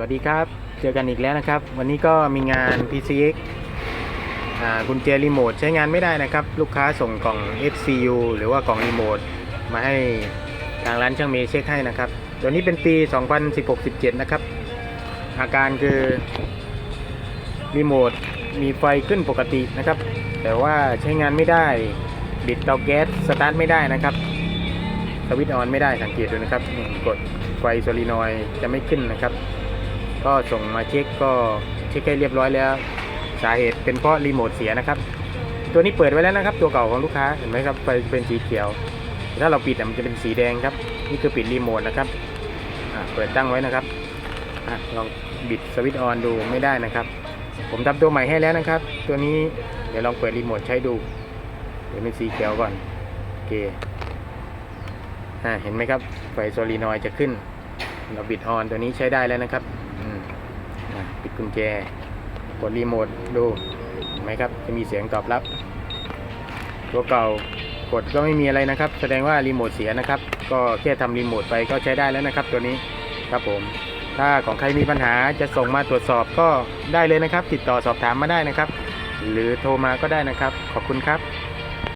วัสดีครับ เจอกันอีกแล้วนะครับ วันนี้ก็มีงาน PCX อ่ากุญแจรีโมทใช้งานไม่ได้นะครับ ลูกค้าส่งกล่อง FCU หรือว่ากล่องรีโมทมาให้ทางร้านช่างเมย์เช็คให้นะครับ ตัวนี้เป็นปี 2016-17 นะครับ อาการคือรีโมทมีไฟขึ้นปกตินะครับ แต่ว่าใช้งานไม่ได้ บิดเตาแก๊สสตาร์ทไม่ได้นะครับสวิตช์ออนไม่ได้สังเกตดูนะครับ กดไฟโซลีนอยจะไม่ขึ้นนะครับ ก็ส่งมาเช็คก็เช็คให้เรียบร้อยแล้ว สาเหตุเป็นเพราะรีโมทเสียนะครับ ตัวนี้เปิดไว้แล้วนะครับ ตัวเก่าของลูกค้าเห็นไหมครับไฟเป็นสีเขียว ถ้าเราปิดมันจะเป็นสีแดงครับ นี่คือปิดรีโมทนะครับเปิดตั้งไว้นะครับอลองบิดสวิตช์ออนดูไม่ได้นะครับ ผมทำตัวใหม่ให้แล้วนะครับ ตัวนี้เดี๋ยวลองเปิดรีโมทใช้ดู เดี๋ยวเป็นสีเขียวก่อนโอเคอเห็นไหมครับไฟโซลีนอยจะขึ้น เราบิดออนตัวนี้ใช้ได้แล้วนะครับ ปิดกุญแจ กดรีโมทดูเห็นไหมครับ จะมีเสียงตอบรับ ตัวเก่ากดก็ไม่มีอะไรนะครับ แสดงว่ารีโมทเสียนะครับ ก็แค่ทำรีโมทไปก็ใช้ได้แล้วนะครับ ตัวนี้ครับผม ถ้าของใครมีปัญหาจะส่งมาตรวจสอบก็ได้เลยนะครับ ติดต่อสอบถามมาได้นะครับ หรือโทรมาก็ได้นะครับ ขอบคุณครับ